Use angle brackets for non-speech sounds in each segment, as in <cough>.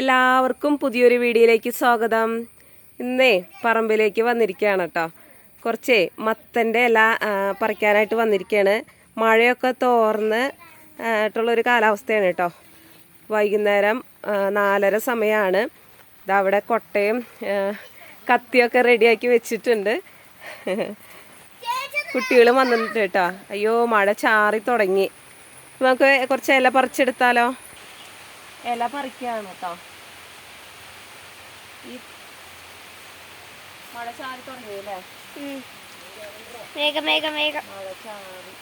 എല്ലാവർക്കും പുതിയൊരു വീഡിയോയിലേക്ക് സ്വാഗതം. ഇന്നേ പറമ്പിലേക്ക് വന്നിരിക്കുകയാണ് കേട്ടോ കുറച്ചേ മത്തന്റെ ഇല പറിക്കാനായിട്ട് വന്നിരിക്കുകയാണ്. മഴയൊക്കെ തോർന്ന് ആയിട്ടുള്ളൊരു കാലാവസ്ഥയാണ് കേട്ടോ വൈകുന്നേരം നാലര സമയമാണ് ഇതവിടെ കൊട്ടയും കത്തിയൊക്കെ റെഡിയാക്കി വെച്ചിട്ടുണ്ട്. കുട്ടികൾ വന്നിട്ടുണ്ട് കേട്ടോ അയ്യോ മഴ ചാറി തുടങ്ങി. നമുക്ക് കുറച്ച് ഇല പറിച്ചെടുത്താലോ? ഇല പറിക്കുകയാണ് കേട്ടോ ഈ മഴ ചാറി തുടങ്ങിയല്ലേ. വേഗം വേഗം വേഗം മഴ ചാറി.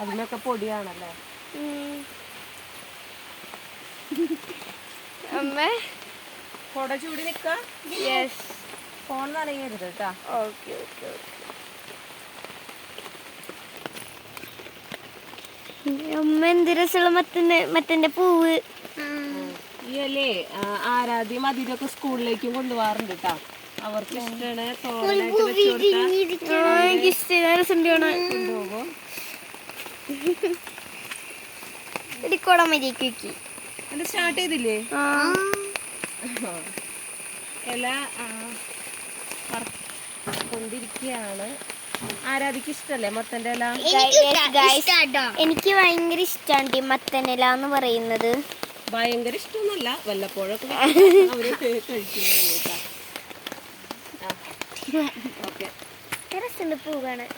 അതിനൊക്കെ പൊടിയാണല്ലേ. <laughs> അമ്മ. കൊട ചൂടി നിക്കാം? ഫോൺ നനയരുത് കേട്ടാ ഓക്കെ ഓക്കെ ഓക്കെ. അമ്മ എന്ത് രസമുള്ള മത്തന്റെ മത്തന്റെ പൂവ്. ഈ അല്ലേ ആരാധ്യം അതിരൊക്കെ സ്കൂളിലേക്കും കൊണ്ടുപോകാറുണ്ട് കേട്ടാ അവർക്ക് ഇഷ്ടമാണ് കൊണ്ടുപോകും സ്റ്റാർട്ട് ചെയ്തില്ലേ? ഇല കൊണ്ടിരിക്കുകയാണ് ആരാധിക്ക് ഇഷ്ടല്ലേ മത്തന്റെ ഇല എനിക്ക് ഭയങ്കര ഇഷ്ടമാണ് ഈ മത്തനില എന്ന് പറയുന്നത്. ഭയങ്കര ഇഷ്ടമൊന്നുമല്ല. വല്ലപ്പോഴൊക്കെ അവർ കഴിക്കുന്നു ഓക്കെ രസമുണ്ട് പൂ കാണാൻ.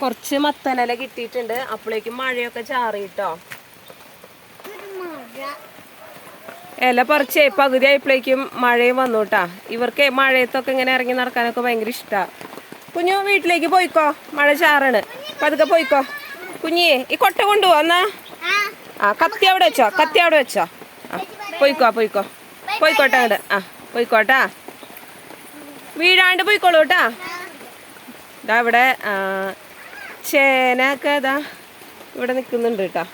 കുറച്ച് മത്തനില കിട്ടിയിട്ടുണ്ട്. അപ്പോഴേക്കും മഴയൊക്കെ ചാറിയിട്ടോ ഇല പറിച്ചേ പകുതി ആയപ്പോഴേക്കും മഴയും വന്നു കേട്ടാ. ഇവർക്ക് മഴയത്തൊക്കെ ഇങ്ങനെ ഇറങ്ങി നടക്കാനൊക്കെ ഭയങ്കര ഇഷ്ടാ. കുഞ്ഞു വീട്ടിലേക്ക് പോയിക്കോ. മഴ ചാറാണ്. പതുക്കെ പോയിക്കോ. കുഞ്ഞേ ഈ കൊട്ട കൊണ്ടുപോ എന്നാ? ആ കത്തി അവിടെ വെച്ചോ കത്തി അവിടെ വെച്ചോ. ആ പോയിക്കോ പോയിക്കോ. പോയിക്കോട്ടെ അങ്ങോട്ട് ആ പോയിക്കോട്ടാ. വീഴാണ്ട് പോയിക്കോളൂ കേട്ടാ. ഇതാ ഇവിടെ ആ, ചേന ഒക്കെ ഇതാ ഇവിടെ നിൽക്കുന്നുണ്ട് കേട്ടോ.